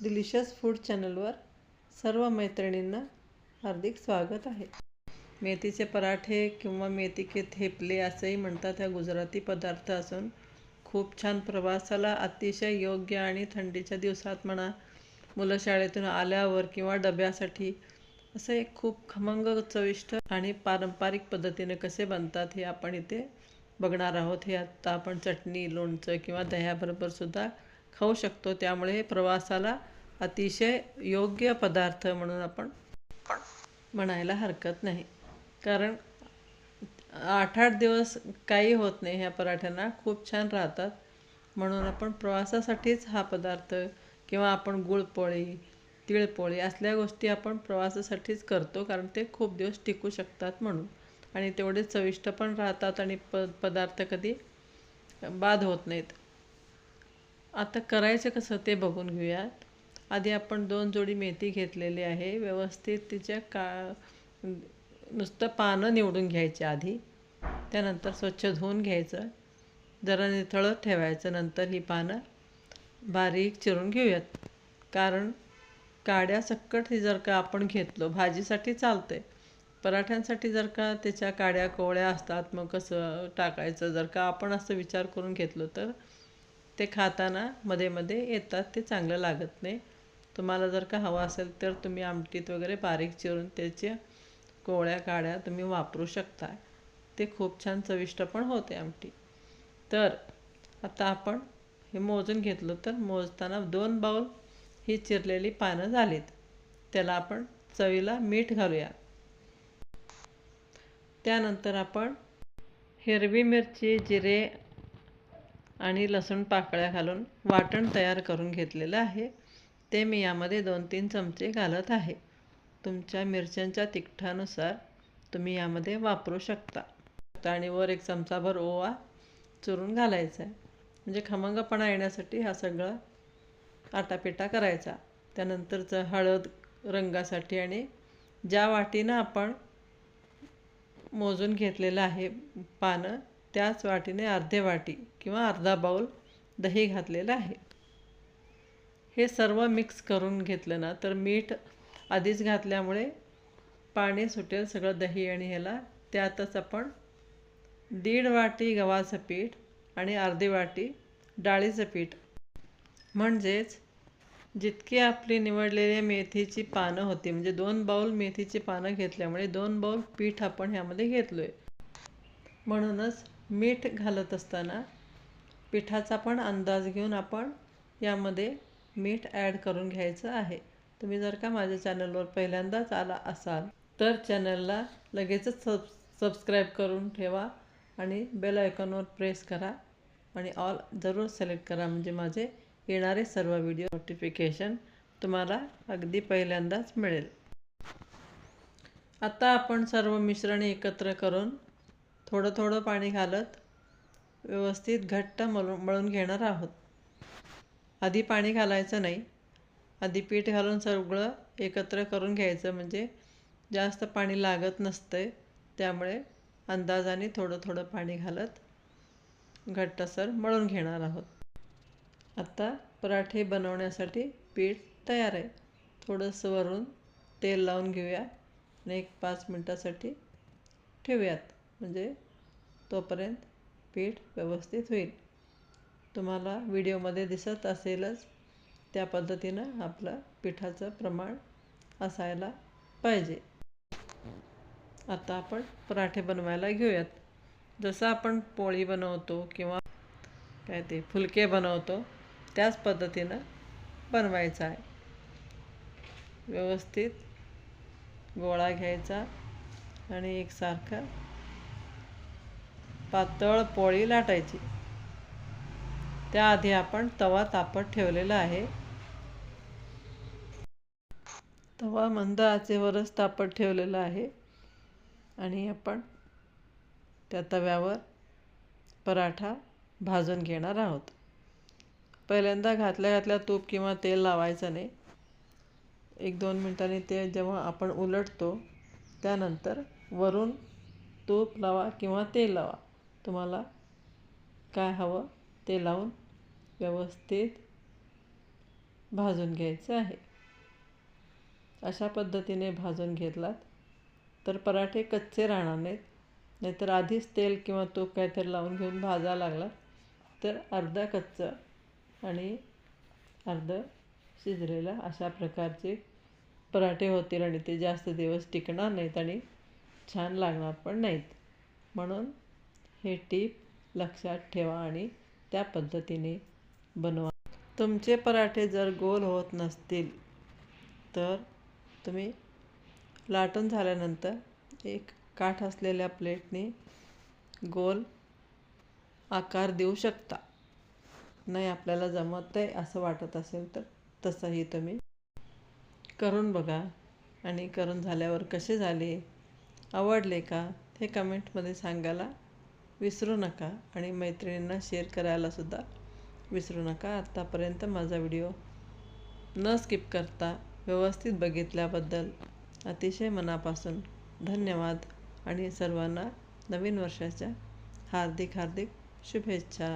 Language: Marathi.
डिलिशियस फूड चॅनलवर सर्व मैत्रिणींना हार्दिक स्वागत आहे. मेथीचे पराठे किंवा मेथी के थेपले असंही म्हणतात ह्या गुजराती पदार्थ असून खूप छान प्रवासाला अतिशय योग्य आणि थंडीच्या दिवसात म्हणा मुलं शाळेतून आल्यावर किंवा डब्यासाठी असं एक खूप खमंग चविष्ट आणि पारंपरिक पद्धतीने कसे बनतात हे आपण इथे बघणार आहोत. हे आत्ता आपण चटणी लोणचं किंवा दह्याबरोबर सुद्धा खाऊ शकतो. त्यामुळे हे प्रवासाला अतिशय योग्य पदार्थ म्हणून आपण म्हणायला हरकत नाही. कारण आठ आठ दिवस काही होत नाही ह्या पराठ्यांना. खूप छान राहतात. म्हणून आपण प्रवासासाठीच हा पदार्थ किंवा आपण गुळपोळी तिळपोळी असल्या गोष्टी आपण प्रवासासाठीच करतो. कारण ते खूप दिवस टिकू शकतात म्हणून. आणि तेवढे चविष्ट पण राहतात आणि प पदार्थ कधी बाद होत नाहीत. आता करायचं कसं ते बघून घेऊयात. आधी आपण दोन जोडी मेथी घेतलेली आहे. व्यवस्थित तिच्या का नुसतं पानं निवडून घ्यायची आधी. त्यानंतर स्वच्छ धुवून घ्यायचं. जरा निथळत ठेवायचं नंतर ही पानं. बारीक चिरून घेऊयात. कारण काड्या सक्कट ही जर का आपण घेतलो भाजीसाठी चालते पराठ्यांसाठी जर का त्याच्या काड्या कोवळ्या असतात मग कसं टाकायचं? जर का आपण असं विचार करून घेतलं तर ते खाताना मध्ये मध्ये येतात ते चांगलं लागत नाही. तुम्हाला जर का हवं असेल तर तुम्ही आमटीत वगैरे बारीक चिरून त्याच्या कोवळ्या काड्या तुम्ही वापरू शकता. ते खूप छान चविष्ट पण होते आमटी. तर आता आपण हे मोजून घेतलं तर मोजताना दोन बाऊल ही चिरलेली पानं झालीत. त्याला आपण चवीला मीठ घालूया. त्यानंतर आपण हिरवी मिरची जिरे आणि लसूण पाकळ्या घालून वाटण तयार करून घेतलेलं आहे. ते मी यामध्ये दोन तीन चमचे घालत आहे. तुमच्या मिरच्यांच्या तिखटानुसार तुम्ही यामध्ये वापरू शकता. आणि वर एक चमचाभर ओवा चुरून घालायचा आहे. म्हणजे खमंगपणा येण्यासाठी हा सगळा आटापिटा करायचा. त्यानंतरचं हळद रंगासाठी आणि ज्या वाटीनं आपण मोजून घेतलेलं आहे पानं त्याच वाटीने अर्धे वाटी किंवा अर्धा बाऊल दही घातलेलं आहे. हे सर्व मिक्स करून घेतलं ना तर मीठ आधीच घातल्यामुळे पाणी सुटेल सगळं दही आणि ह्याला. त्यातच आपण दीड वाटी गव्हाचं पीठ आणि अर्धी वाटी डाळीचं पीठ. म्हणजेच जितकी आपली निवडलेली मेथीची पानं होती म्हणजे दोन बाऊल मेथीची पानं घेतल्यामुळे दोन बाऊल पीठ आपण ह्यामध्ये घेतलो आहे म्हणूनच मीठ घालत असताना पिठाचा पण अंदाज घेऊन आपण यामध्ये मीठ ॲड करून घ्यायचं आहे. तुम्ही जर का माझ्या चॅनलवर पहिल्यांदाच आला असाल तर चॅनलला लगेचच सब सबस्क्राईब करून ठेवा आणि बेल आयकॉनवर प्रेस करा आणि ऑल जरूर सिलेक्ट करा. म्हणजे माझे येणारे सर्व व्हिडिओ नोटिफिकेशन तुम्हाला अगदी पहिल्यांदाच मिळेल. आता आपण सर्व मिश्रण एकत्र करून थोडं थोडं पाणी घालत व्यवस्थित घट्ट मळून मळून घेणार आहोत. आधी पाणी घालायचं नाही. आधी पीठ घालून सगळं एकत्र करून घ्यायचं म्हणजे जास्त पाणी लागत नसतं त्यामुळे अंदाजाने थोडं थोडं पाणी घालत घट्टसर मळून घेणार आहोत. आता पराठे बनवण्यासाठी पीठ तयार आहे. थोडंसं वरून तेल लावून घेऊया आणि एक पाच मिनटासाठी ठेवूयात. म्हणजे तोपर्यंत पीठ व्यवस्थित होईल. तुम्हाला व्हिडिओमध्ये दिसत असेलच त्या पद्धतीनं आपलं पिठाचं प्रमाण असायला पाहिजे. आता आपण पराठे बनवायला घेऊयात. जसं आपण पोळी बनवतो किंवा काय ते फुलके बनवतो त्याच पद्धतीनं बनवायचं आहे. व्यवस्थित गोळा घ्यायचा आणि एकसारखा पातळ पोळी लाटायची. त्याआधी आपण तवा तापत ठेवलेला आहे. तवा मंद आचेवरच तापत ठेवलेला आहे. आणि आपण त्या तव्यावर पराठा भाजून घेणार आहोत. पहिल्यांदा घातल्या घातल्या तूप किंवा तेल लावायचं नाही. एक दोन मिनटांनी ते जेव्हा आपण उलटतो त्यानंतर वरून तूप लावा किंवा तेल लावा. तुम्हाला काय हवं ते लावून व्यवस्थित भाजून घ्यायचं आहे. अशा पद्धतीने भाजून घेतलात तर पराठे कच्चे राहणार नाहीत. नाहीतर आधीच तेल किंवा तूप काहीतरी लावून घेऊन भाजा लागला तर अर्धा कच्चं आणि अर्धं शिजलेलं अशा प्रकारचे पराठे होतील आणि ते जास्त दिवस टिकणार नाहीत आणि छान लागणार पण नाहीत. म्हणून हे टीप लक्षात ठेवा आणि त्या पद्धतीने बनवा. तुमचे पराठे जर गोल होत नसतील तर तुम्ही लाटून झाल्यानंतर एक काठ असलेल्या प्लेटने गोल आकार देऊ शकता. नाही आपल्याला जमत आहे असं वाटत असेल तर तसंही तुम्ही करून बघा आणि करून झाल्यावर कसे झाले आवडले का हे कमेंटमध्ये सांगायला विसरू नका आणि मैत्रिणींना शेअर करायलासुद्धा विसरू नका. आत्तापर्यंत माझा व्हिडिओ न स्किप करता व्यवस्थित बघितल्याबद्दल अतिशय मनापासून धन्यवाद आणि सर्वांना नवीन वर्षाच्या हार्दिक हार्दिक शुभेच्छा.